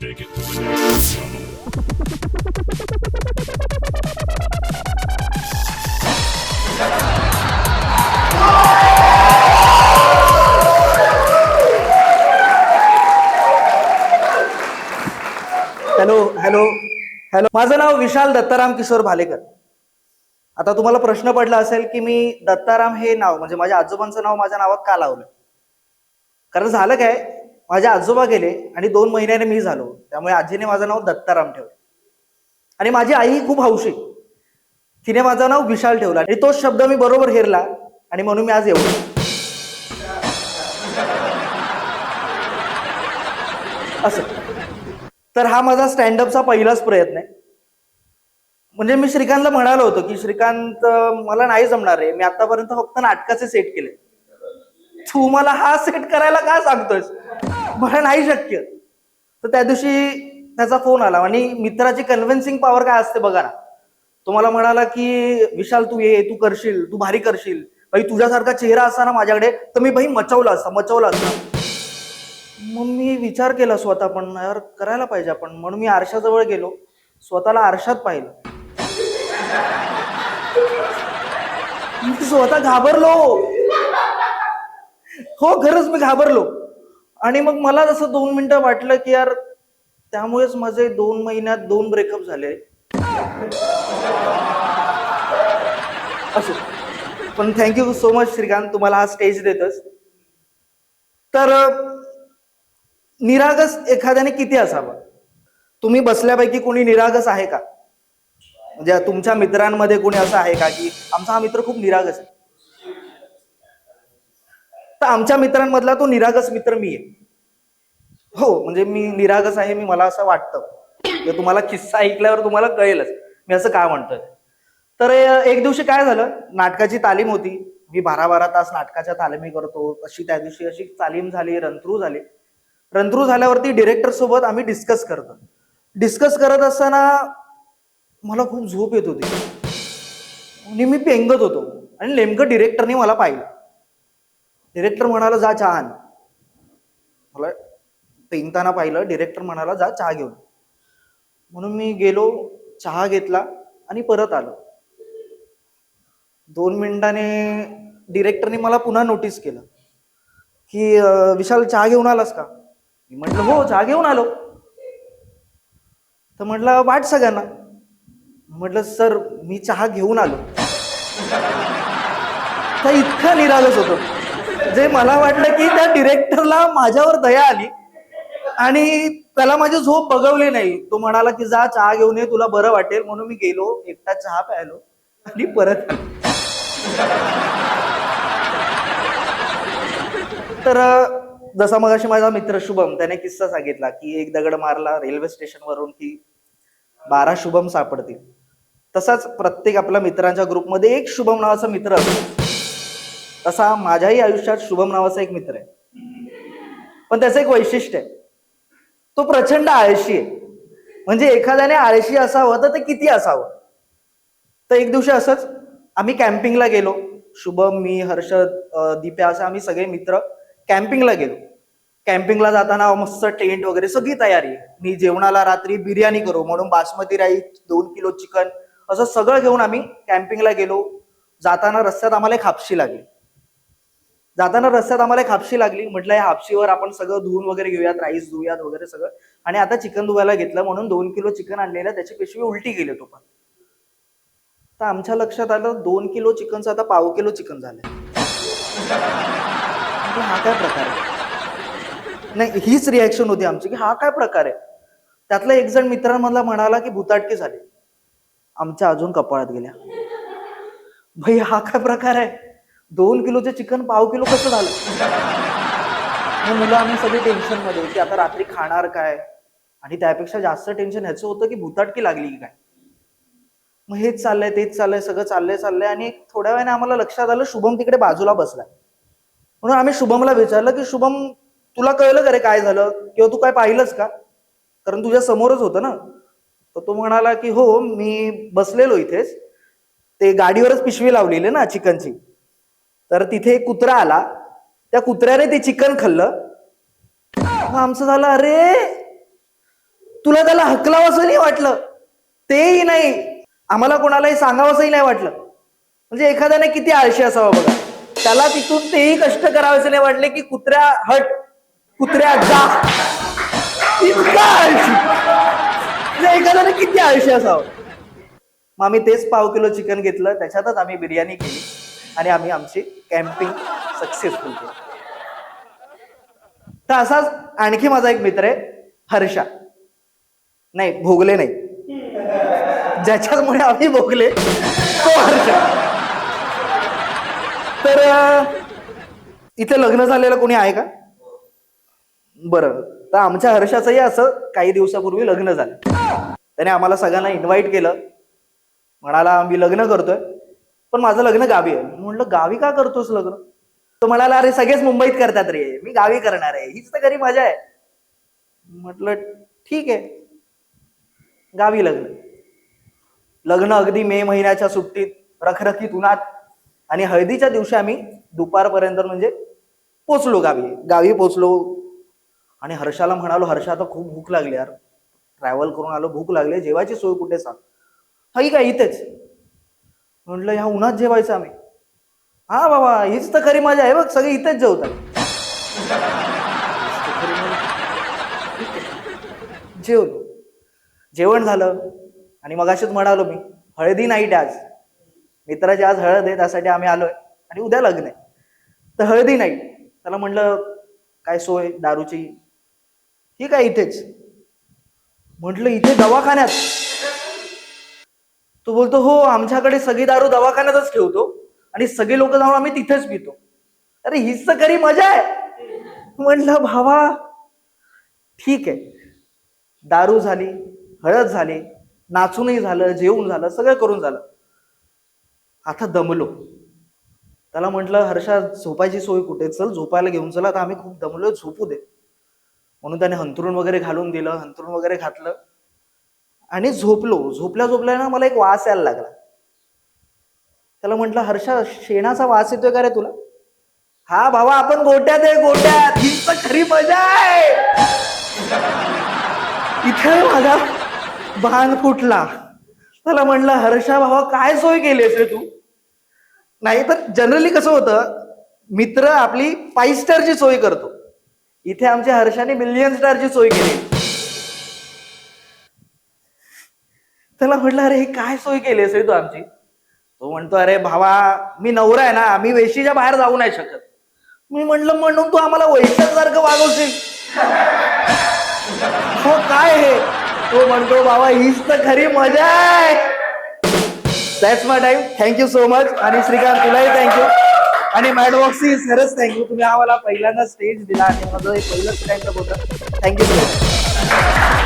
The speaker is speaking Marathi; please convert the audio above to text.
take it to the next level. Hello hello hello माझं नाव विशाल दत्ताराम किशोर भालेकर. आता तुम्हाला प्रश्न पडला असेल की मी दत्ताराम हे नाव म्हणजे माझ्या आजोबांचं नाव माझ्या नावात का लावलं? कारण झालं काय? माझे आजोबा गेले आणि दोन महिन्याने मी झालो. त्यामुळे आजीने माझं नाव दत्ताराम ठेवलं. आणि माझी आई खूप हौशी. तिने माझं नाव विशाल ठेवलं आणि तोच शब्द मी बरोबर हेरला आणि म्हणून मी आज येऊ. असं. तर हा माझा स्टँडअपचा पहिलाच प्रयत्न आहे. म्हणजे मी श्रीकांतला म्हणालो होतो की श्रीकांत मला नाही जमणार आहे मी आतापर्यंत फक्त नाटकाचे सेट केले. तू मला हा सेट करायला का सांगतोय मला नाही शक्य. तर त्या दिवशी त्याचा फोन आला आणि मित्राची कन्व्हिन्सिंग पॉवर काय असते बघा ना. तो मला म्हणाला की विशाल तू ये तू करशील तू भारी करशील. भाई तुझ्यासारखा चेहरा असता ना माझ्याकडे तर मी भाई मचवला असता मचवला असता. मग मी विचार केला स्वतः पण यार करायला पाहिजे आपण. म्हणून मी आरशाजवळ गेलो स्वतःला आरशात पाहिलं. मी स्वतः घाबरलो. हो खरंच मी घाबरलो. आणि मग मला जसं दोन मिनिटं वाटलं की यार त्यामुळेच माझे दोन महिन्यात दोन ब्रेकअप झाले. असो पण थँक्यू सो मच श्रीकांत. तुम्हाला हा स्टेज देतच तर निरागस एखाद्याने किती असावं? तुम्ही बसल्यापैकी कोणी निरागस आहे का? म्हणजे तुमच्या मित्रांमध्ये कोणी असं आहे का की आमचा हा मित्र खूप निरागस आहे? आमच्या मित्रांमधला तो निरागस मित्र मी आहे. हो म्हणजे मी निरागस आहे मी मला असं वाटतं. तुम्हाला किस्सा ऐकल्यावर तुम्हाला कळेलच. मी असं का म्हणतोय? तर एक दिवशी काय झालं? नाटकाची तालीम होती. मी बारा बारा तास नाटकाच्या तालमी करतो. अशी त्या दिवशी अशी तालीम झाली रंत्रू झाली. रंत्रू झाल्यावरती डिरेक्टर सोबत आम्ही डिस्कस करतो. डिस्कस करत असताना मला खूप झोप येत होती. आणि मी पेंगत होतो. आणि नेमकं डिरेक्टरने मला पाहिलं. डिरेक्टर म्हणाला जा चहा आण. मला पेंगताना पाहिलं डिरेक्टर म्हणाला जा चहा घेऊन. म्हणून मी गेलो चहा घेतला आणि परत आलो. दोन मिनिटाने डिरेक्टरने मला पुन्हा नोटीस केलं की विशाल चहा घेऊन आलास का? मी म्हटलं हो चहा घेऊन आलो. तर म्हटलं वाट सगळ्यांना. म्हटलं सर मी चहा घेऊन आलो. तर इतकं निरागस होतं. जे मला वाटलं की त्या डिरेक्टरला माझ्यावर दया आली आणि त्याला माझी झोप बघवली नाही. तो म्हणाला की जा चहा घेऊन ये तुला बरं वाटेल. म्हणून मी गेलो एकटा चहा प्यायलो आणि परत तर जसा जसा मगाशी माझा मित्र शुभम त्याने किस्सा सांगितला की एक दगड मारला रेल्वे स्टेशनवरून की बारा शुभम सापडतील. तसाच प्रत्येक आपल्या मित्रांच्या ग्रुपमध्ये एक शुभम नावाचा मित्र असतो. तसा माझ्याही आयुष्यात शुभम नावाचा एक मित्र आहे. पण त्याचं एक वैशिष्ट्य आहे. तो प्रचंड आळशी आहे. म्हणजे एखाद्याने आळशी असावं तर ते किती असावं? तर एक दिवशी असंच आम्ही कॅम्पिंगला गेलो. शुभम मी हर्षद दीप्या असं आम्ही सगळे मित्र कॅम्पिंगला गेलो. कॅम्पिंगला जाताना मस्त टेंट वगैरे सगळी तयारी. मी जेवणाला रात्री बिर्याणी करू म्हणून बासमती राईस दोन किलो चिकन असं सगळं घेऊन आम्ही कॅम्पिंगला गेलो. जाताना रस्त्यात आम्हाला एक हापशी लागली. जाताना रस्त्यात आम्हाला एक हापशी लागली. म्हटलं या हापशीवर आपण सगळं धुवून वगैरे घेऊयात राईस धुयात वगैरे सगळं. आणि आता चिकन धुवायला घेतलं म्हणून दोन किलो चिकन आणलेलं त्याची पिशवी उलटी गेली टोपात तर आमच्या लक्षात आलं दोन किलो चिकनचं आता पाव किलो चिकन झालंय. म्हणजे हा काय प्रकार आहे? नाही हीच रिॲक्शन होती आमची की हा काय प्रकार आहे? त्यातला एक जण मित्रांमधला म्हणाला की भूताटकी झाली. आमच्या अजून कपाळात गेल्या. भाई हा काय प्रकार आहे? दोन किलोचे चिकन पाव किलो कसं झालं? मग मुलं आम्ही सगळे टेन्शनमध्ये की आता रात्री खाणार काय? आणि त्यापेक्षा जास्त टेन्शन ह्याचं होतं की भूताटकी लागली की काय? मग हेच चाललंय तेच चाललंय सगळं चाललंय चाललंय. आणि थोड्या वेळाने आम्हाला लक्षात आलं शुभम तिकडे बाजूला बसलाय. म्हणून आम्ही शुभमला विचारलं की शुभम तुला कळलं का रे काय झालं? किंवा तू काय पाहिलंच का? कारण तुझ्या समोरच होतं ना. तर तो म्हणाला की हो मी बसलेलो इथेच. ते गाडीवरच पिशवी लावलेली ना चिकनची. तर तिथे एक कुत्रा आला. त्या कुत्र्याने ते चिकन खाल्लं. आमचं झालं अरे तुला त्याला हकलावंसं नाही वाटलं. तेही नाही. आम्हाला कोणालाही सांगावंसंही नाही वाटलं. म्हणजे एखाद्याने किती आळशी असावा बघा. त्याला तिथून तेही कष्ट करावेसे नाही वाटले की कुत्र्या हट कुत्र्या जा. इतका आळशी. म्हणजे एखाद्याने किती आळशी असावं. मग आम्ही तेच पाव किलो चिकन घेतलं. त्याच्यातच आम्ही बिर्याणी केली. आणि आम्ही आमची कॅम्पिंग सक्सेसफुल केली. तर असाच आणखी माझा एक मित्र आहे हर्षा. नाही भोगले नाही. ज्याच्यामुळे आम्ही भोगले तो हर्षा. तर इथे लग्न झालेलं कोणी आहे का? बरं. तर आमच्या हर्षाचंही असं काही दिवसापूर्वी लग्न झालं. त्याने आम्हाला सगळ्यांना इन्व्हाइट केलं. म्हणाला आम्ही लग्न करतोय. पण माझं लग्न गावी आहे. मी म्हणलं गावी का करतोस लग्न? तो म्हणाला अरे सगळेच मुंबईत करतात रे. मी गावी करणार आहे. हीच तर घरी मजा आहे. म्हटलं ठीक आहे. गावी लग्न. लग्न अगदी मे महिन्याच्या सुट्टीत रखरखीत उन्हात आणि हळदीच्या दिवशी आम्ही दुपारपर्यंत म्हणजे पोचलो गावी. गावी पोचलो. आणि हर्षाला म्हणालो हर्षा आता खूप भूक लागली यार. ट्रॅव्हल करून आलो भूक लागली. जेवायची सोय कुठे सांग? हा काय इथेच. म्हटलं ह्या उन्हात जेवायचं आम्ही. हा बाबा हीच तर खरी मजा आहे बघ सगळे इथेच जेवतात. जेवलो. जेवण झालं आणि मग अशीच म्हणालो मी हळदी नाईट आज. मित्राची आज हळद आहे त्यासाठी आम्ही आलोय आणि उद्या लग्न आहे. तर हळदी नाईट त्याला म्हणलं काय सोय दारूची? ही काय इथेच. म्हटलं इथे दवाखान्यात. तो बोलतो हो आमच्याकडे सगळी दारू दवाखान्यातच ठेवतो आणि सगळे लोक जाऊन आम्ही तिथेच पितो. अरे हीच तर खरी मजा आहे. म्हटलं भावा ठीक आहे. दारू झाली हळद झाली नाचूनही झालं जेवून झालं सगळं करून झालं. आता दमलो. त्याला म्हटलं हर्षा झोपायची सोय कुठे? चल झोपायला घेऊन चला. आता आम्ही खूप दमलो झोपू दे. म्हणून त्याने हंतरून वगैरे घालून दिलं हंतरून वगैरे घातलं. आणि झोपलो. झोपल्या झोपल्या ना मला एक वास यायला लागला. त्याला म्हटलं हर्षा शेणाचा वास येतोय का रे तुला? हा भावा आपण गोट्यात आहे गोट्यात. हीच तर खरी मजा आहे. इथे माझा भान फुटला. त्याला म्हटलं हर्षा भावा काय सोय केलीस रे तू? नाही तर जनरली कसं होतं मित्र आपली फाईव्ह स्टारची सोय करतो. इथे आमच्या हर्षाने मिलियन स्टारची सोय केली. त्याला म्हटलं अरे हे काय सोय केलीस रे तू आमची? तो म्हणतो अरे भावा मी नवरा आहे ना मी वेशीच्या बाहेर जाऊ नाही शकत. मी म्हटलं म्हणून तू आम्हाला वैशासारखं वागवशील. हो काय हे? तो म्हणतो बाबा हीच तर खरी मजा आहे. That's my time thank you so much आणि श्रीकांत तुलाही थँक्यू आणि मॅडवॉक्सी खरंच थँक्यू तुम्ही आम्हाला पहिल्यांदा स्टेज दिला आणि माझं हे पहिलं स्टँड होतं. Thank you so much